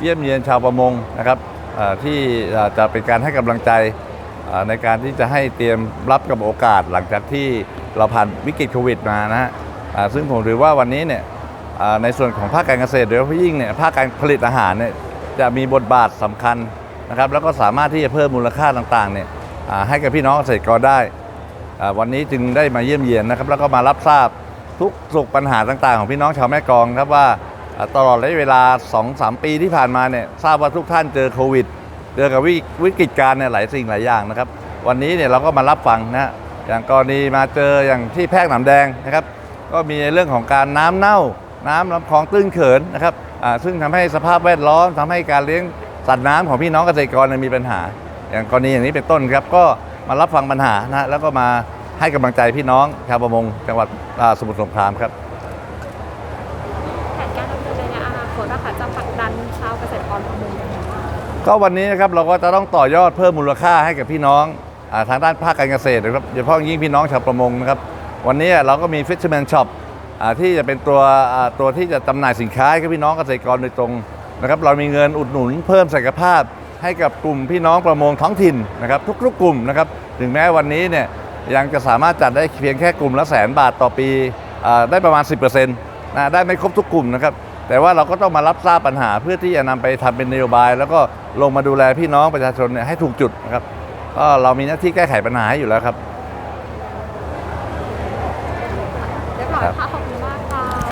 เยี่ยมเยียนชาวประมงนะครับที่จะเป็นการให้กำลังใจในการที่จะให้เตรียมรับกับโอกาสหลังจากที่เราผ่านวิกฤตโควิดมานะฮะซึ่งผมถือว่าวันนี้เนี่ยในส่วนของภาคการเกษตรโดยเฉพาะยิ่งเนี่ยภาคการผลิตอาหารเนี่ยจะมีบทบาทสำคัญนะครับ แล้วก็สามารถที่จะเพิ่มมูลค่าต่างๆเนี่ยให้กับพี่น้องเกษตรกรได้ วันนี้จึงได้มาเยี่ยมเยียนนะครับ แล้วก็มารับทราบทุกสุขปัญหาต่างๆ ของพี่น้องชาวแม่กองครับว่า ตลอดระยะเวลา 2-3 ปีที่ผ่านมาเนี่ยทราบว่าทุกท่านเจอโควิด เจอกับวิกฤตการณ์เนี่ยหลายสิ่งหลายอย่างนะครับ วันนี้เนี่ยเราก็มารับฟังนะอย่างกรณีมาเจออย่างที่แพรกหนามแดงนะครับ ก็มีในเรื่องของการน้ำเน่า น้ำลำคลองตื้นเขินนะครับอ่าซึ่งทำให้สภาพแวดล้อมทำให้การเลี้ยงสัตว์น้ำของพี่น้องเกษตรกรมีปัญหา อย่างกรณีอย่างนี้เป็นต้นครับก็มารับฟังปัญหานะแล้วก็มาให้กำลังใจพี่น้องชาวประมงจังหวัดสมุทรสงครามครับ แผนการดำเนินในอนาค ตนะคะจะผลักดันชาวเกษตรกรประมงยังไงบ้างก็วันนี้นะครับเราก็จะต้องต่อยอดเพิ่มมูลค่าให้กับพี่น้องอาทางด้านภาคการเกษตรนะครับโดยเฉพาะยิ่งพี่น้องชาวประมงนะครับวันนี้เราก็มี Fisherman Shop อ่าที่จะเป็นตัวอ่าตัวที่จะจำหน่ายสินค้าให้กับพี่น้องเกษตรกรโดยตรงนะครับเรามีเงินอุดหนุนเพิ่มศักยภาพให้กับกลุ่มพี่น้องประมงท้องถิ่นนะครับทุกๆกลุ่มนะครับถึงแม้วันนี้เนี่ยยังจะสามารถจัดได้เพียงแค่กลุ่มละแสนบาทต่อปีอ่าได้ประมาณ 10%นะได้ไม่ครบทุกกลุ่มนะครับ แต่ว่าเราก็ต้องมารับทราบปัญหาเพื่อที่จะนำไปทำเป็นนโยบาย แล้วก็ลงมาดูแลพี่น้องประชาชนเนี่ยให้ถูกจุดนะครับก็เรามีหน้าที่แก้ไขปัญหาอยู่แล้วครับเรียบร้อยค่ะ